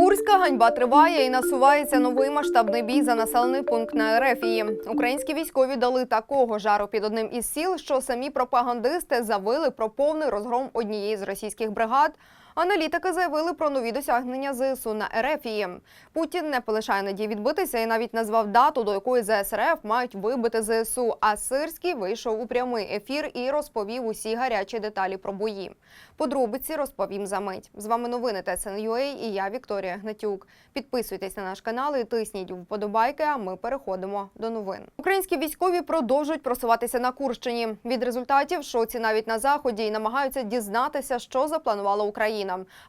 Курська ганьба триває і насувається новий масштабний бій за населений пункт на Ерефії. Українські військові дали такого жару під одним із сіл, що самі пропагандисти завили про повний розгром однієї з російських бригад. Аналітики заявили про нові досягнення ЗСУ на Ерефії. Путін не полишає надії відбитися і навіть назвав дату, до якої ЗСРФ мають вибити ЗСУ. А Сирський вийшов у прямий ефір і розповів усі гарячі деталі про бої. Подробиці розповім за мить. З вами новини ТСНЮА і я Вікторія Гнатюк. Підписуйтесь на наш канал і тисніть вподобайки. А ми переходимо до новин. Українські військові продовжують просуватися на Курщині. Від результатів шоці навіть на заході і намагаються дізнатися, що запланувала Україна.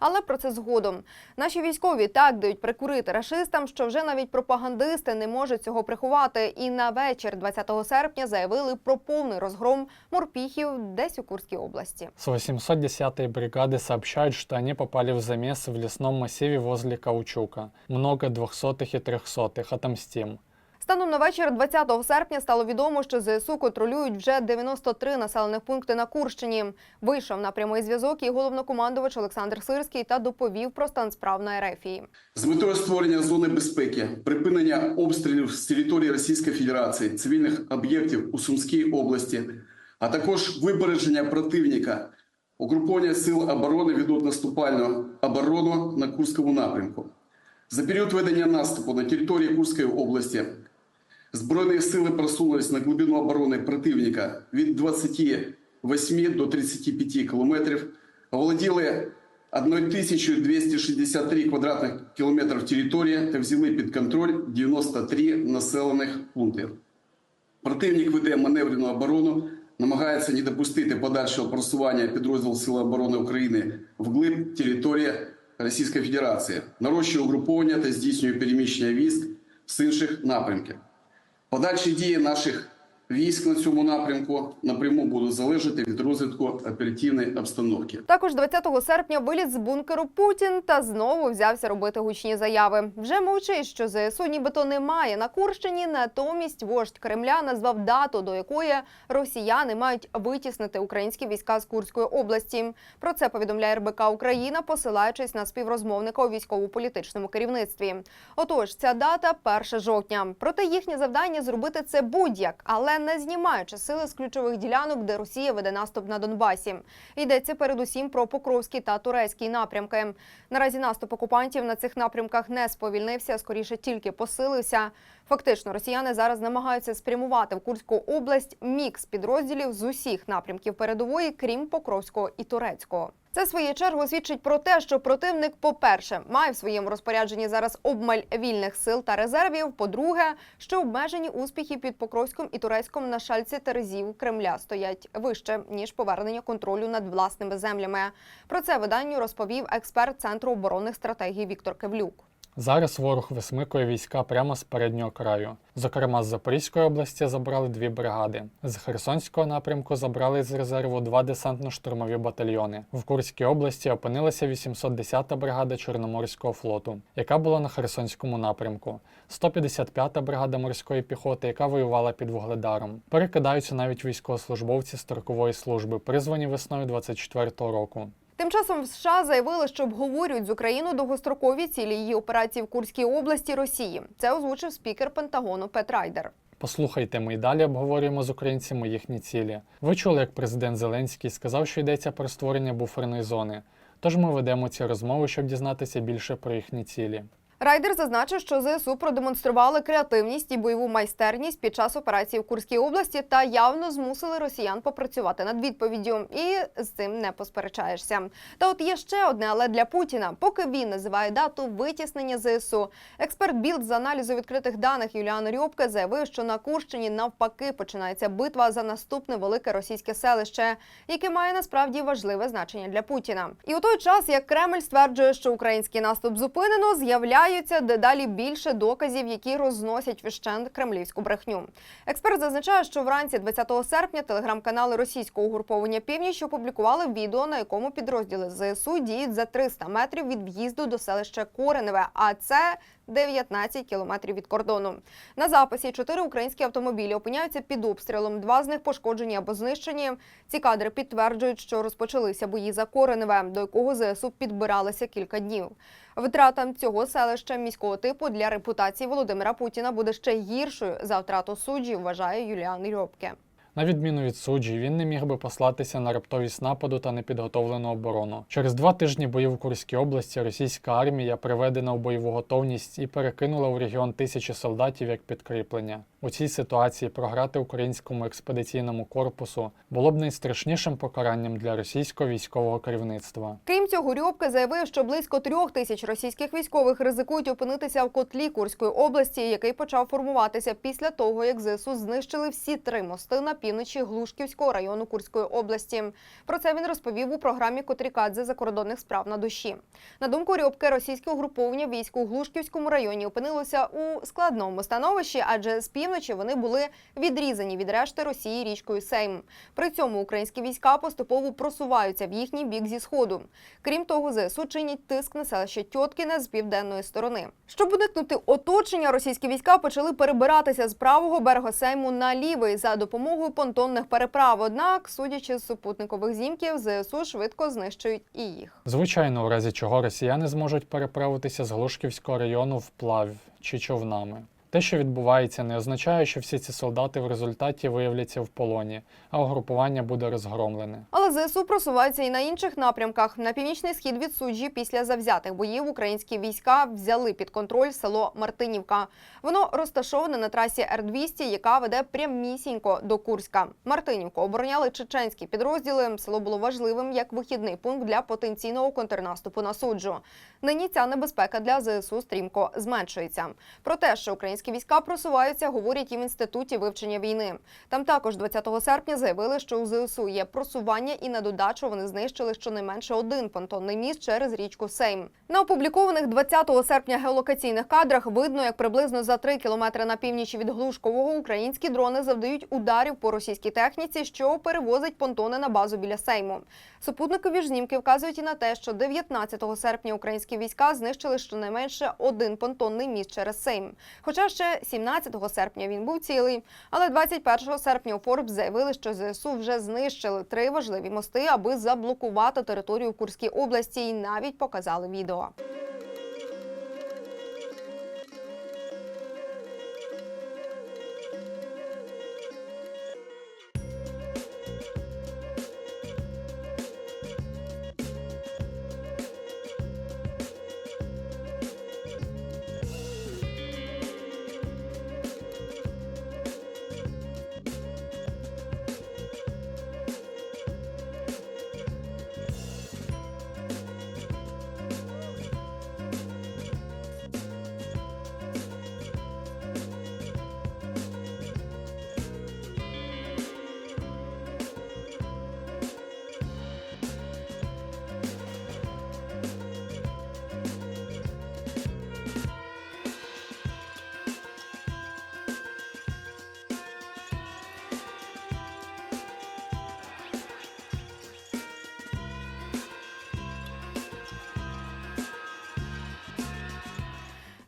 Але про це згодом. Наші військові так дають прикурити рашистам, що вже навіть пропагандисти не можуть цього приховати. І на вечір 20 серпня заявили про повний розгром морпіхів десь у Курській області. С 810-й бригады сообщают, что они попали в замес в лесном массиве возле Каучука. Много двухсотых и трехсотых. Отомстим. Станом на вечір 20 серпня стало відомо, що ЗСУ контролюють вже 93 населених пункти на Курщині. Вийшов на прямий зв'язок і головнокомандувач Олександр Сирський та доповів про стан справ на Ерефії. З метою створення зони безпеки, припинення обстрілів з території Російської Федерації, цивільних об'єктів у Сумській області, а також вибереження противника, угруповання сил оборони ведуть наступальну оборону на Курському напрямку. За період ведення наступу на території Курської області Збройні сили просунулись на глибину оборони противника від 28 до 35 кілометрів, оволоділи 1263 квадратних кілометрів території та взяли під контроль 93 населених пункти. Противник веде маневрену оборону, намагається не допустити подальшого просування підрозділу Сили оборони України вглиб території Російської Федерації, нарощує угруповання та здійснює переміщення військ з інших напрямків. Подальші дії наших військ на цьому напрямку напряму будуть залежати від розвитку оперативної обстановки. Також 20 серпня виліз з бункеру Путін та знову взявся робити гучні заяви. Вже мовчить, що ЗСУ нібито немає на Курщині. Натомість вождь Кремля назвав дату, до якої росіяни мають витіснити українські війська з Курської області. Про це повідомляє РБК Україна, посилаючись на співрозмовника у військово-політичному керівництві. Отож, ця дата 1 жовтня. Проте їхнє завдання зробити це будь-як, але не знімаючи сили з ключових ділянок, де Росія веде наступ на Донбасі. Йдеться передусім про Покровський та Турецький напрямки. Наразі наступ окупантів на цих напрямках не сповільнився, скоріше тільки посилився. Фактично, росіяни зараз намагаються спрямувати в Курську область мікс підрозділів з усіх напрямків передової, крім Покровського і Турецького. Це в свою чергу свідчить про те, що противник, по-перше, має в своєму розпорядженні зараз обмаль вільних сил та резервів. По-друге, що обмежені успіхи під Покровськом і Турецьком на шальці терезів Кремля стоять вище ніж повернення контролю над власними землями. Про це виданню розповів експерт центру оборонних стратегій Віктор Кевлюк. Зараз ворог висмикує війська прямо з переднього краю. Зокрема, з Запорізької області забрали дві бригади. З Херсонського напрямку забрали з резерву два десантно-штурмові батальйони. В Курській області опинилася 810-та бригада Чорноморського флоту, яка була на Херсонському напрямку, 155-та бригада морської піхоти, яка воювала під Вугледаром. Перекидаються навіть військовослужбовці строкової служби, призвані весною 24-го року. Тим часом в США заявили, що обговорюють з Україною довгострокові цілі її операції в Курській області Росії. Це озвучив спікер Пентагону Пет Райдер. Послухайте, ми й далі обговорюємо з українцями їхні цілі. Ви чули, як президент Зеленський сказав, що йдеться про створення буферної зони. Тож ми ведемо ці розмови, щоб дізнатися більше про їхні цілі. Райдер зазначив, що ЗСУ продемонстрували креативність і бойову майстерність під час операції в Курській області та явно змусили росіян попрацювати над відповіддю. І з цим не посперечаєшся. Та от є ще одне, але для Путіна, поки він називає дату витіснення ЗСУ. Експерт Білд з аналізу відкритих даних Юліан Рьобке заявив, що на Курщині навпаки починається битва за наступне велике російське селище, яке має насправді важливе значення для Путіна. І у той час, як Кремль стверджує, що український наступ зупинено, з'являється дедалі більше доказів, які розносять вщент кремлівську брехню. Експерт зазначає, що вранці 20 серпня телеграм-канали російського угруповання Північ опублікували відео, на якому підрозділи ЗСУ діють за 300 метрів від в'їзду до селища Кореневе. А це 19 кілометрів від кордону. На записі чотири українські автомобілі опиняються під обстрілом. Два з них пошкоджені або знищені. Ці кадри підтверджують, що розпочалися бої за Кореневе, до якого ЗСУ підбиралися кілька днів. Втрата цього селища міського типу для репутації Володимира Путіна буде ще гіршою за втрату суджі, вважає Юліан Рьопке. На відміну від суджі, він не міг би послатися на раптовість нападу та непідготовлену оборону. Через два тижні боїв у Курській області російська армія приведена у бойову готовність і перекинула в регіон тисячі солдатів як підкріплення. У цій ситуації програти українському експедиційному корпусу було б найстрашнішим покаранням для російського військового керівництва. Крім цього, Рьопке заявив, що близько трьох тисяч російських військових ризикують опинитися в котлі Курської області, який почав формуватися після того, як ЗСУ знищили всі три мости на півночі Глушківського району Курської області. Про це він розповів у програмі Котрікадзе закордонних справ на душі. На думку Рьопке, російське угруповання військ у Глушківському районі опинилося у складному становищі, адже з півночі вони були відрізані від решти Росії річкою Сейм. При цьому українські війська поступово просуваються в їхній бік зі сходу. Крім того, ЗСУ чинять тиск на селище Тьоткіне з південної сторони. Щоб уникнути оточення, російські війська почали перебиратися з правого берега Сейму на лівий за допомогою понтонних переправ. Однак, судячи з супутникових знімків, ЗСУ швидко знищують і їх. Звичайно, у разі чого росіяни зможуть переправитися з Глушківського району вплав чи човнами. Те, що відбувається, не означає, що всі ці солдати в результаті виявляться в полоні, а угрупування буде розгромлене. Але ЗСУ просуваються і на інших напрямках. На північний схід від суджі після завзятих боїв українські війська взяли під контроль село Мартинівка. Воно розташоване на трасі Р-200, яка веде прямісінько до Курська. Мартинівку обороняли чеченські підрозділи. Село було важливим як вихідний пункт для потенційного контрнаступу на суджу. Нині ця небезпека для ЗСУ стрімко зменшується. Про те, що українські війська просуваються, говорять і в інституті вивчення війни. Там також 20 серпня заявили, що у ЗСУ є просування, і на додачу вони знищили щонайменше один понтонний міст через річку Сейм. На опублікованих 20 серпня геолокаційних кадрах видно, як приблизно за 3 кілометри на північ від Глушкового українські дрони завдають ударів по російській техніці, що перевозить понтони на базу біля Сейму. Супутникові ж знімки вказують і на те, що 19 серпня українські війська знищили щонайменше один понтонний міст через Сейм. Хоча ще 17 серпня він був цілий. Але 21 серпня у Форбс заявили, що ЗСУ вже знищили три важливі мости, аби заблокувати територію в Курській області, і навіть показали відео.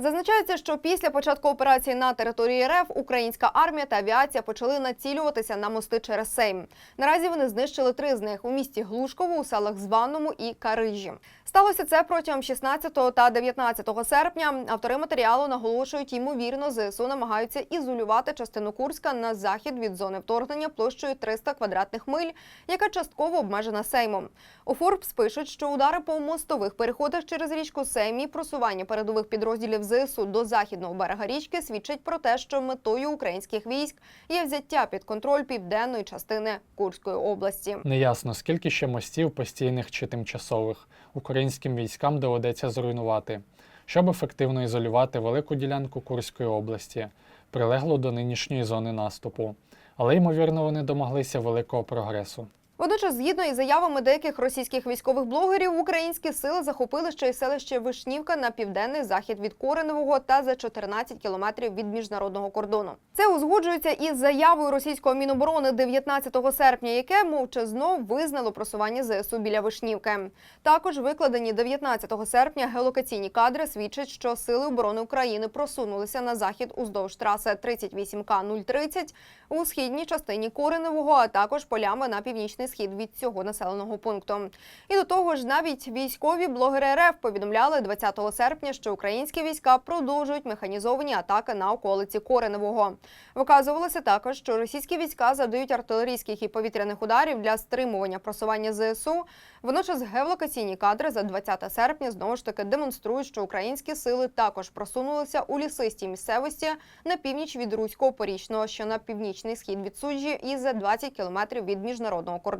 Зазначається, що після початку операції на території РФ українська армія та авіація почали націлюватися на мости через Сейм. Наразі вони знищили три з них у місті Глушково, у селах Званому і Карижі. Сталося це протягом 16 та 19 серпня. Автори матеріалу наголошують, ймовірно, ЗСУ намагаються ізолювати частину Курська на захід від зони вторгнення площею 300 квадратних миль, яка частково обмежена Сеймом. У Форбс пишуть, що удари по мостових переходах через річку Сейм і просування передових підрозділів ЗСУ до західного берега річки свідчать про те, що метою українських військ є взяття під контроль південної частини Курської області. Неясно, скільки ще мостів постійних чи тимчасових українським військам доведеться зруйнувати, щоб ефективно ізолювати велику ділянку Курської області, прилеглу до нинішньої зони наступу. Але ймовірно, вони домоглися великого прогресу. Водночас, згідно із заявами деяких російських військових блогерів, українські сили захопили ще й селище Вишнівка на південний захід від Кореневого та за 14 кілометрів від міжнародного кордону. Це узгоджується із заявою російського міноборони 19 серпня, яке мовчазно визнало просування ЗСУ біля Вишнівки. Також викладені 19 серпня геолокаційні кадри свідчать, що сили оборони України просунулися на захід уздовж траси 38К 030 у східній частині Кореневого, а також полями на північний схід від цього населеного пункту. І до того ж, навіть військові блогери РФ повідомляли 20 серпня, що українські війська продовжують механізовані атаки на околиці Кореневого. Виказувалося також, що російські війська завдають артилерійських і повітряних ударів для стримування просування ЗСУ. Водночас геолокаційні кадри за 20 серпня знову ж таки демонструють, що українські сили також просунулися у лісистій місцевості на північ від Руського порічного, що на північний схід від суджі, і за 20 кілометрів від міжнародного кордону.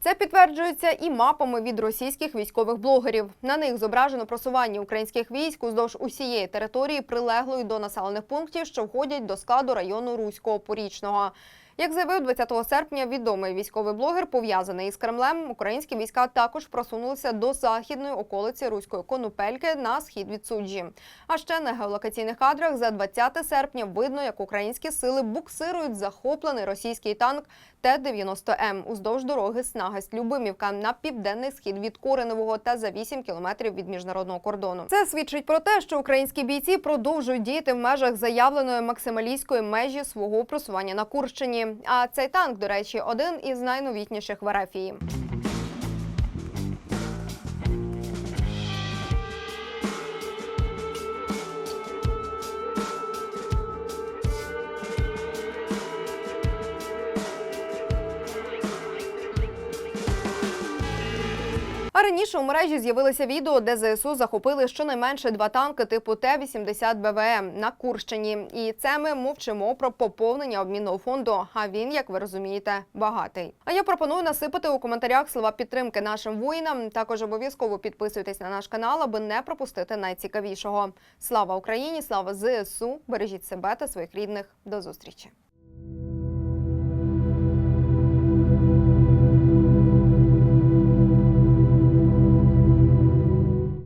Це підтверджується і мапами від російських військових блогерів. На них зображено просування українських військ уздовж усієї території, прилеглої до населених пунктів, що входять до складу району Руського Порічного. Як заявив 20 серпня відомий військовий блогер, пов'язаний із Кремлем, українські війська також просунулися до західної околиці руської конупельки на схід від суджі. А ще на геолокаційних кадрах за 20 серпня видно, як українські сили буксирують захоплений російський танк Т-90М уздовж дороги Снагисть-Любимівка на південний схід від Кореневого та за 8 кілометрів від міжнародного кордону. Це свідчить про те, що українські бійці продовжують діяти в межах заявленої максималістської межі свого просування на Курщині. А цей танк, до речі, один із найновітніших в Ерефії. Раніше у мережі з'явилися відео, де ЗСУ захопили щонайменше два танки типу Т-80 БВМ на Курщині. І це ми мовчимо про поповнення обмінного фонду. А він, як ви розумієте, багатий. А я пропоную насипати у коментарях слова підтримки нашим воїнам. Також обов'язково підписуйтесь на наш канал, аби не пропустити найцікавішого. Слава Україні! Слава ЗСУ! Бережіть себе та своїх рідних. До зустрічі!